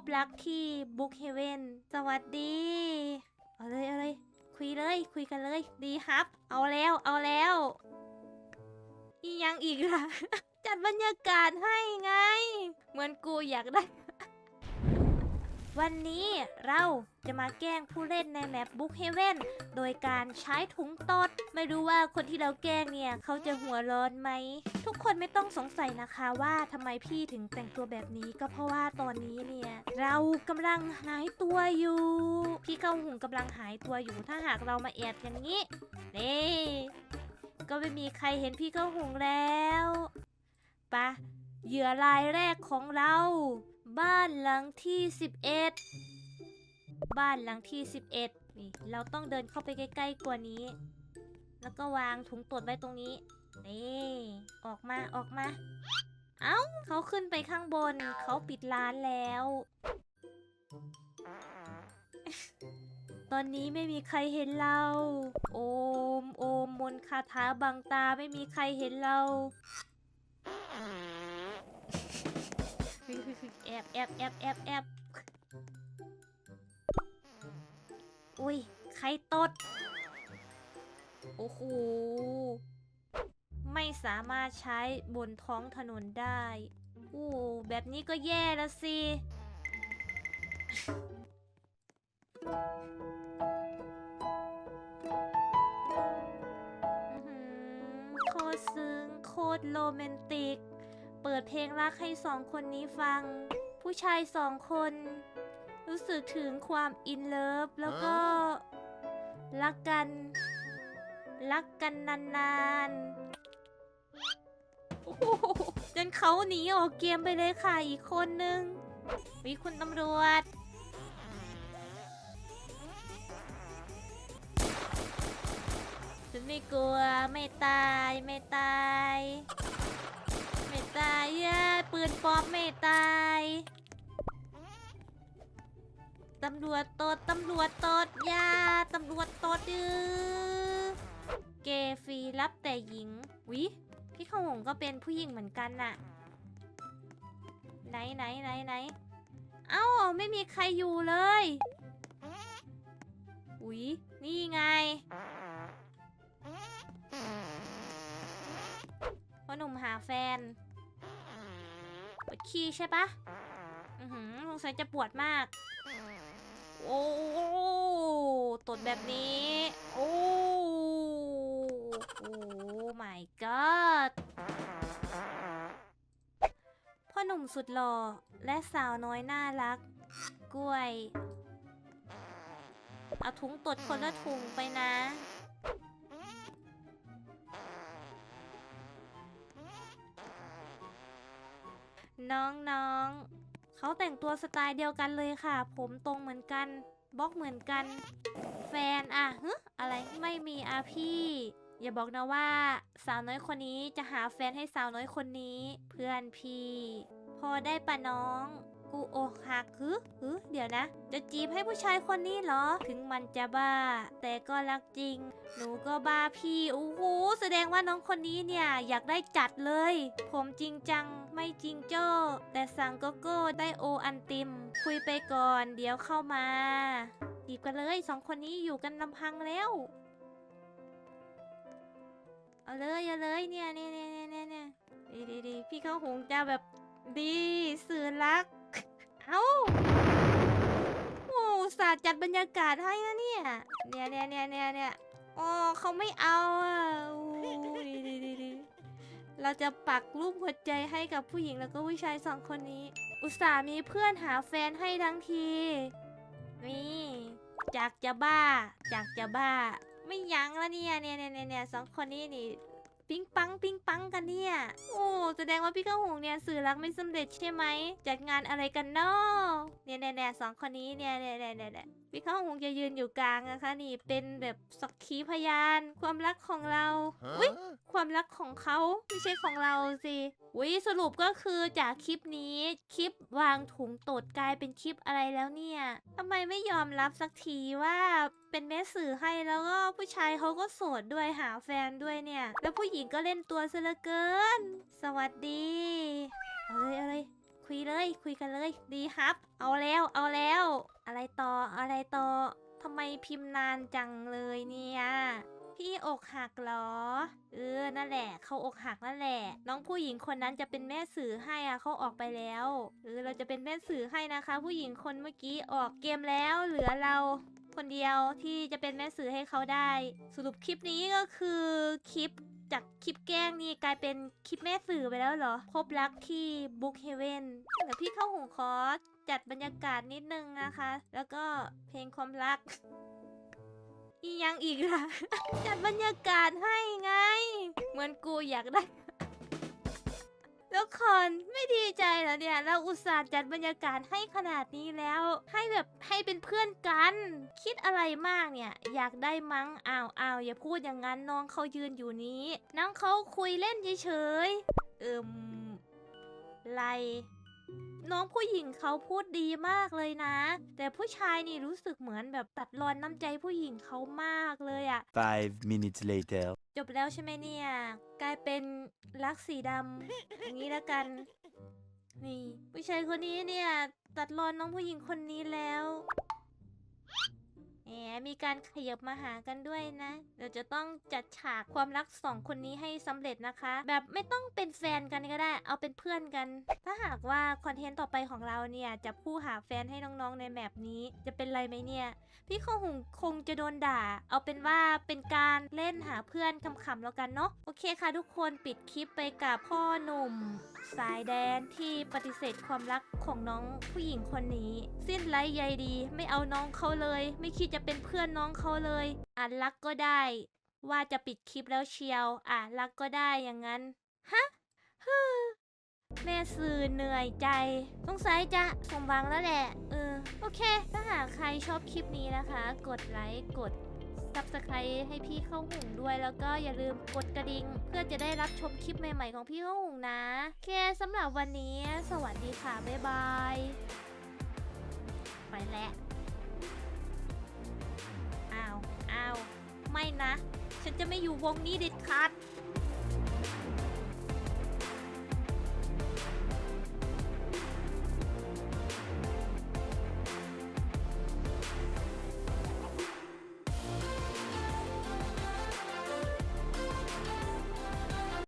บรักที่บุ๊กเฮเวนสวัสดี เอาเลยเอาเลย คุยเลย คุยกันเลย ดีครับ เอาแล้ว เอาแล้ว อีกยังอีกล่ะ จัดบรรยากาศให้ไง เหมือนกูอยากได้ วันนี้เราจะมาแกล้งผู้เล่นในแมปบุ๊กเฮเวนโดยการใช้ถุงตด ไม่รู้ว่าคนที่เราแกล้งเนี่ย เขาจะหัวร้อนไหม ทุกคนไม่ต้องสงสัยนะคะว่าทำไมพี่ถึงแต่งตัวแบบนี้ก็เพราะว่าตอนนี้เนี่ย เรากำลังหายตัวอยู่ พี่เข้าหุงกำลังหายตัวอยู่ถ้าหากเรามาแอบกันงี้นี่ก็ไม่มีใครเห็นพี่เข้าหุงแล้วปะเหยื่อรายแรกของเรา บ้านหลังที่ 11 บ้านหลังที่ 11 นี่ เราต้องเดินเข้าไปใกล้ๆกว่านี้ แล้วก็วางถุงตรวจไว้ตรงนี้ นี่ ออกมาออกมา เอ้า เขาขึ้นไปข้างบน เขาปิดร้านแล้ว ตอนนี้ไม่มีใครเห็นเรา โอม โอม มนคาถาบังตาไม่มีใครเห็นเรา แอบแอบแอบแอบแอบอุ้ย ใครตด โอ้โห ไม่สามารถใช้บนท้องถนนได้ อู้แบบนี้ก็แย่แล้วสิ โคตรซึ้ง โคตรโรแมนติก เปิดเพลงรักให้สองคนนี้ฟัง ผู้ชายสองคน รู้สึกถึงความอินเลิฟแล้วก็ รักกัน รักกันนานๆโอ้โหจนเขาหนีออกเกมไปเลยค่ะอีกคนนึงวิคุณตำรวจฉันไม่กลัวไม่ตายไม่ตายไม่ ตายเย้ยปืนปลอมไม่ตาย ตำรวจตดตำรวจตดยาตำรวจตดดื้อเกย์ฟรีรับแต่หญิงวิพี่ขาวหงก็เป็นผู้หญิงเหมือนกันน่ะ ไหนไหนไหนไหนเอ้าไม่มีใครอยู่เลยอุ๊ยนี่ไงพ่อหนุ่มหาแฟน ปวดขี้ใช่ปะอือหือสงสัยจะปวดมาก โอ้ตดแบบนี้ โอ้โอ้ my god พ่อหนุ่มสุดหล่อและสาวน้อยน่ารัก กล้วย เอาถุงตดคนละถุงไปนะ น้องๆ เขาแต่งตัวสไตล์เดียวกันเลยค่ะ ผมตรงเหมือนกันบล็อกเหมือนกัน แฟนอะฮึอะไรไม่มีอะพี่ อย่าบอกนะว่า สาวน้อยคนนี้จะหาแฟนให้สาวน้อยคนนี้ เพื่อนพี่ พอได้ปะน้อง กูอกหักฮึฮึเดี๋ยวนะ จะจีบให้ผู้ชายคนนี้เหรอ ถึงมันจะบ้า แต่ก็รักจริง หนูก็บ้าพี่โอ้โหแสดงว่าน้องคนนี้เนี่ยอยากได้จัดเลย ผมจริงจังไม่จริงโจ้ แต่สั่งโกโก้ได้โออันติม คุยไปก่อนเดี๋ยวเข้ามาจีบกันเลยสองคนนี้อยู่กันลำพังแล้วเอาเลยเอาเลยเนี่ยเนี่ยเนี่ยเนี่ยเนี่ยเนี่ยดีดีดีพี่เขาหงจะแบบดีสื่อรัก เอ้า โอ้อุตสาห์จัดบรรยากาศให้นะเนี่ย เนี่ยเนี่ยเนี่ยเนี่ยเนี่ยโอ้เขาไม่เอาอะโอ้ดีดีดีดีเราจะปักรูปหัวใจให้กับผู้หญิงแล้วก็ผู้ชายสองคนนี้ อุตส่าห์มีเพื่อนหาแฟนให้ทั้งที นี่จากจะบ้า จากจะบ้า ไม่ยั้งแล้วเนี่ยเนี่ยเนี่ยเนี่ยสองคนนี้นี่ ปิ๊งปังปิ๊งปังกันเนี่ย โอ้แสดงว่าพี่ข้าวหงเนี่ยสื่อรักไม่สำเร็จใช่ไหม จัดงานอะไรกันเนาะเนี่ยเนี่ยเนี่ยสองคนนี้เนี่ยเนี่ยเนี่ยเนี่ย เนี่ยพี่ข้าวหงจะยืนอยู่กลางนะคะนี่เป็นแบบสักขีพยาน ความรักของเราอุ๊ยความรักของเขาไม่ใช่ของเราสิวิสรุปก็คือจากคลิปนี้คลิปวางถุงตดกลายเป็นคลิปอะไรแล้วเนี่ยทำไมไม่ยอมรับสักทีว่าเป็นแม่สื่อให้แล้วก็ผู้ชายเขาก็โสดด้วยหาแฟนด้วยเนี่ย แล้วผู้หญิงก็เล่นตัวซะเหลือเกิน สวัสดีเอาเลยเอาเลยคุยเลยคุยกันเลยดีครับ เอาแล้วเอาแล้วอะไร ต่ออะไรต่อทำไมพิมพ์นานจังเลยเนี่ย พี่อกหักเหรอ เออ นั่นแหละ เขาอกหักนั่นแหละ น้องผู้หญิงคนนั้นจะเป็นแม่สื่อให้อะเขาออกไปแล้ว เออ เราจะเป็นแม่สื่อให้นะคะ ผู้หญิงคนเมื่อกี้ออกเกมแล้ว เหลือเราคนเดียวที่จะเป็นแม่สื่อให้เขาได้ สรุปคลิปนี้ก็คือคลิปจากคลิปแกล้งนี่กลายเป็นคลิปแม่สื่อไปแล้วเหรอ พบรักที่บุ๊กเฮเว่นเดี๋ยวพี่เข้าหูคอร์ส จัดบรรยากาศนิดนึงนะคะ แล้วก็เพลงความรัก อียังอีกล่ะ จัดบรรยากาศให้ไง เหมือนกูอยากได้แล้วคนไม่ดีใจเหรอเนี่ยเราอุตส่าห์จัดบรรยากาศให้ขนาดนี้แล้ว ให้แบบให้เป็นเพื่อนกัน คิดอะไรมากเนี่ย อยากได้มั้งอ้าวอ้าวอย่าพูดอย่างนั้นน้องเขายืนอยู่นี้ น้องเขาคุยเล่นเฉยเอิมไร น้องผู้หญิงเขาพูดดีมากเลยนะ แต่ผู้ชายนี่รู้สึกเหมือนแบบตัดรอนน้ำใจผู้หญิงเขามากเลยอะ Five minutes later. จบแล้วใช่ไหมเนี่ย กลายเป็นรักสีดำ อย่างนี้แล้วกัน นี่ ผู้ชายคนนี้เนี่ย ตัดรอนน้องผู้หญิงคนนี้แล้ว แหมมีการขยับมาหากันด้วยนะเดี๋ยวจะต้องจัดฉากความรักสองคนนี้ให้สำเร็จนะคะ แบบไม่ต้องเป็นแฟนกันก็ได้ เอาเป็นเพื่อนกัน ถ้าหากว่าคอนเทนต์ต่อไปของเราเนี่ยจะผู้หาแฟนให้น้องๆในแมปนี้จะเป็นไรไหมเนี่ย พี่คงหงคงจะโดนด่า เอาเป็นว่าเป็นการเล่นหาเพื่อนคำๆแล้วกันเนาะ โอเคค่ะทุกคนปิดคลิปไปกับพ่อหนุ่ม สายแดนที่ปฏิเสธความรักของน้องผู้หญิงคนนี้ สิ้นไร้ใยดีไม่เอาน้องเขาเลย ไม่คิดจะเป็นเพื่อนน้องเขาเลยอ่านรักก็ได้ ว่าจะปิดคลิปแล้วเชียวอะรักก็ได้อย่างนั้นฮะฮึแม่สื่อเหนื่อยใจ สงสัยจะสมหวังแล้วแหละ เออ โอเค ถ้าหากใครชอบคลิปนี้นะคะ กดไลค์ กด subscribe ให้พี่เข้าหุงด้วย แล้วก็อย่าลืมกดกระดิ่งเพื่อจะได้รับชมคลิปใหม่ ๆ ของพี่เข้าหุงนะโอเคสำหรับวันนี้ สวัสดีค่ะ บ๊ายบาย ไปแล้วอ้าวอ้าวไม่นะ ฉันจะไม่อยู่วงนี้เด็ดขาด